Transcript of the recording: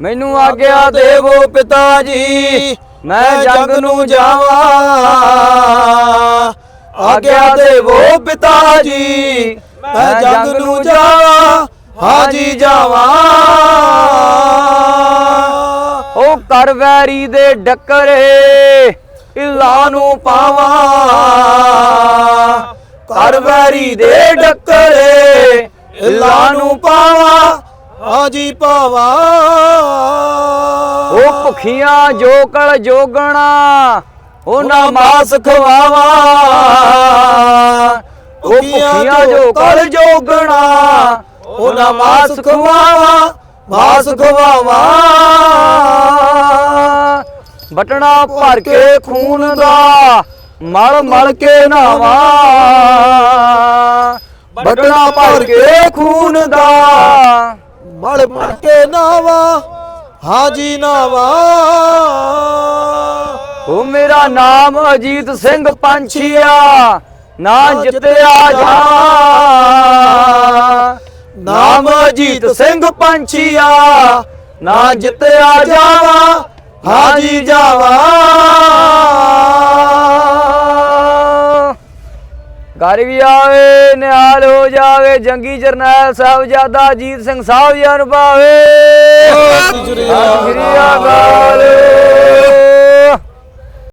ਮੈਨੂੰ ਆਗਿਆ ਦੇਵੋ ਪਿਤਾ ਜੀ, ਮੈਂ ਜੰਗ ਨੂੰ ਜਾਵਾਂ। ਆਗਿਆ ਦੇਵੋ ਪਿਤਾ ਜੀ, ਮੈਂ ਜੰਗ ਨੂੰ ਜਾਵਾਂ, ਹਾਜੀ ਜਾਵਾਂ। ਉਹ ਕਰ ਵੈਰੀ ਦੇ ਡੱਕਰੇ, ਇਲਾ ਨੂੰ ਪਾਵਾਂ। ਕਰ ਵੈਰੀ ਦੇ ਡੱਕਰੇ, ਇਲਾ ਨੂੰ ਪਾਵਾਂ। ਹਾਜੀ ਪਾਵਾ। ਉਹ ਭੁਖੀਆਂ ਜੋਕਲ ਜੋਗਣਾ ਉਹਨਾਂ ਮਾਸ ਖਵਾਵਾ। ਉਹ ਭੁਖੀਆਂ ਜੋਕਲ ਜੋਗਣਾ ਉਹਨਾਂ ਮਾਸ ਖਵਾਵਾ ਮਾਸ ਖਵਾਵਾ। ਬਟਣਾ ਭਰ ਕੇ ਖੂਨ ਦਾ ਮਲ ਮਲ ਕੇ ਨਾਵਾ ਬਟਣਾ ਭਰ ਕੇ ਖੂਨ ਦਾ ਮਲ ਮਲ ਕੇ ਨਾਵਾ ਹਾਜੀ ਨਾਵਾ। ਉਹ ਮੇਰਾ ਨਾਮ ਅਜੀਤ ਸਿੰਘ ਪੰਛੀਆ ਨਾ ਜਿੱਤਿਆ ਜਾ। ਨਾਮ ਅਜੀਤ ਸਿੰਘ ਪੰਛੀਆ ਨਾ ਜਿੱਤਿਆ ਜਾਵਾ ਹਾਜੀ ਜਾਵਾ। ਘਰ ਵੀ ਆਵੇ ਨਿਹਾਲ ਹੋ ਜਾਵੇ ਜੰਗੀ ਜਰਨੈਲ ਸਾਹਿਬਜ਼ਾਦਾ ਅਜੀਤ ਸਿੰਘ ਸਾਹਿਬ ਜੀ ਨੂੰ ਪਾਵੇ। ਸ੍ਰੀ ਅਕਾਲ